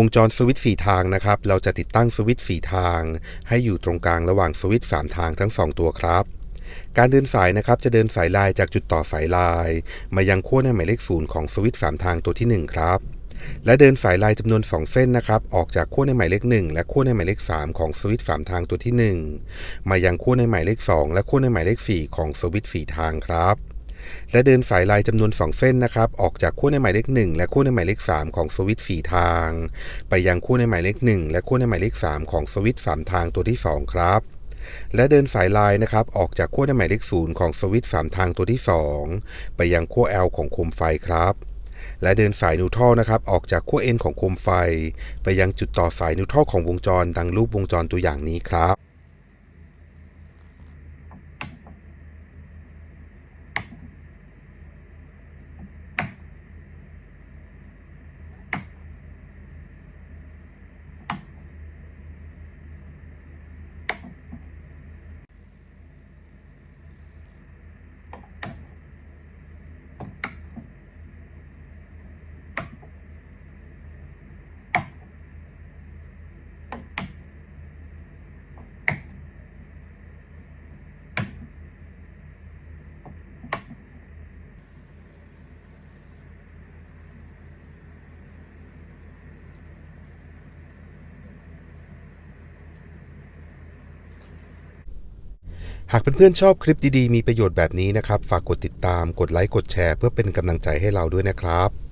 วงจรสวิตช์สี่ทางนะครับ เราจะติดตั้งสวิตช์สี่ทาง ให้อยู่ตรงกลางระหว่างสวิตช์สามทางทั้งสองตัวครับ การเดินสายนะครับจะเดินสายลายจากจุดต่อสายลาย มายังขั้วในหมายเลขศูนย์ของสวิตช์สามทางตัวที่หนึ่งครับ และเดินสายลายจำนวน 2 เส้นนะครับ ออกจากขั้วในหมายเลข 1 และขั้วในหมายเลข 3 ของสวิตช์3ทางตัวที่ 1 มายังขั้วในหมายเลข 2 และขั้วในหมายเลข 4 ของสวิตช์4ทางครับ และเดินสายลายจำนวน 2 เส้นนะครับออกจากขั้วในหมายเลข 1 และขั้วในหมายเลข 3 ของสวิตช์4ทาง ไปยังขั้วในหมายเลข 1 และขั้วในหมายเลข 3 ของสวิตช์3ทางตัวที่ 2 ครับและเดินสายลายนะครับออกจากขั้วในหมายเลข0ของสวิตช์3ทางตัวที่ 2 ไปยังขั้ว L ของโคมไฟครับ และเดินสายนิวทรัลนะครับออกจากขั้ว N ของโคมไฟ ไปยังจุดต่อสายนิวทรัลของวงจรดังรูปวงจรตัวอย่างนี้ครับ หากเพื่อนๆชอบคลิปดีๆ มีประโยชน์แบบนี้นะครับ ฝากกดติดตาม กดไลค์ กดแชร์ เพื่อเป็นกำลังใจให้เราด้วยนะครับ